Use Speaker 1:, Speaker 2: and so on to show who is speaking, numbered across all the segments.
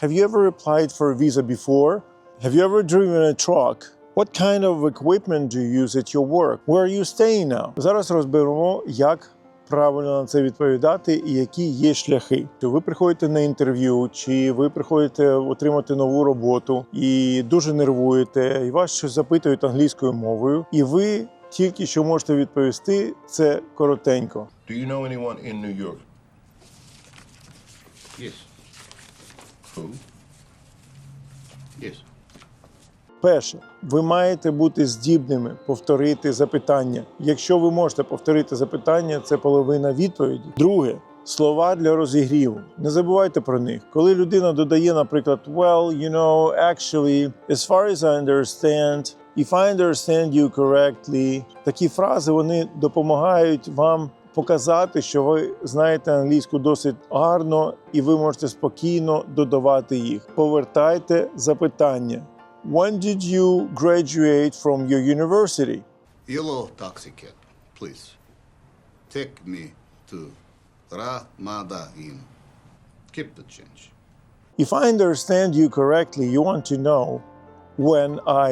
Speaker 1: Have you ever applied for a visa before? Have you ever driven a truck? What kind of equipment do you use at your work? Where are you staying now? Зараз розберемо, як правильно на це відповідати і які є шляхи. Чи ви приходите на інтерв'ю, чи ви приходите отримати нову роботу і дуже нервуєте, і вас щось запитують англійською мовою, і ви тільки що можете відповісти це коротенько.
Speaker 2: Do you know anyone in New York?
Speaker 3: Yes.
Speaker 1: Перше, ви маєте бути здібними повторити запитання. Якщо ви можете повторити запитання, це половина відповіді. Друге. Слова для розігріву. Не забувайте про них. Коли людина додає, наприклад, well, you know, actually, as far as I understand, if I understand you correctly, такі фрази вони допомагають вам показати, що ви знаєте англійську досить гарно, і ви можете спокійно додавати їх. Повертайте запитання. When did you graduate from your university?
Speaker 3: Yellow taxi cab, please. Take me to Ramadan. Keep the change.
Speaker 1: If I understand you correctly, you want to know when I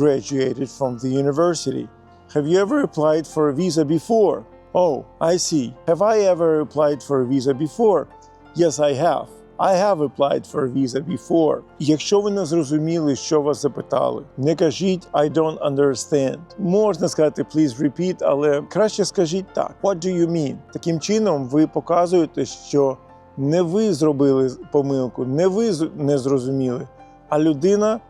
Speaker 1: graduated from the university. Have you ever applied for a visa before? Oh, I see. Have I ever applied for a visa before? Yes, I have. I have applied for a visa before. Якщо ви не зрозуміли, що вас запитали, не кажіть I don't understand. Можна сказати please repeat, але краще скажіть так. What do you mean? Таким чином ви показуєте, що не ви зробили помилку, не ви не зрозуміли, а людина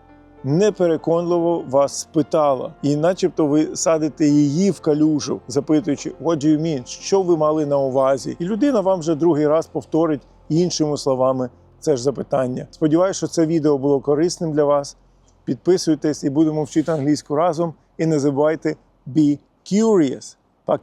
Speaker 1: непереконливо вас спитала, і начебто ви садите її в калюжу, запитуючи, what do you mean? що ви мали на увазі, і людина вам вже другий раз повторить іншими словами це ж запитання. Сподіваюся, що це відео було корисним для вас. Підписуйтесь і будемо вчити англійську разом. І не забувайте be curious.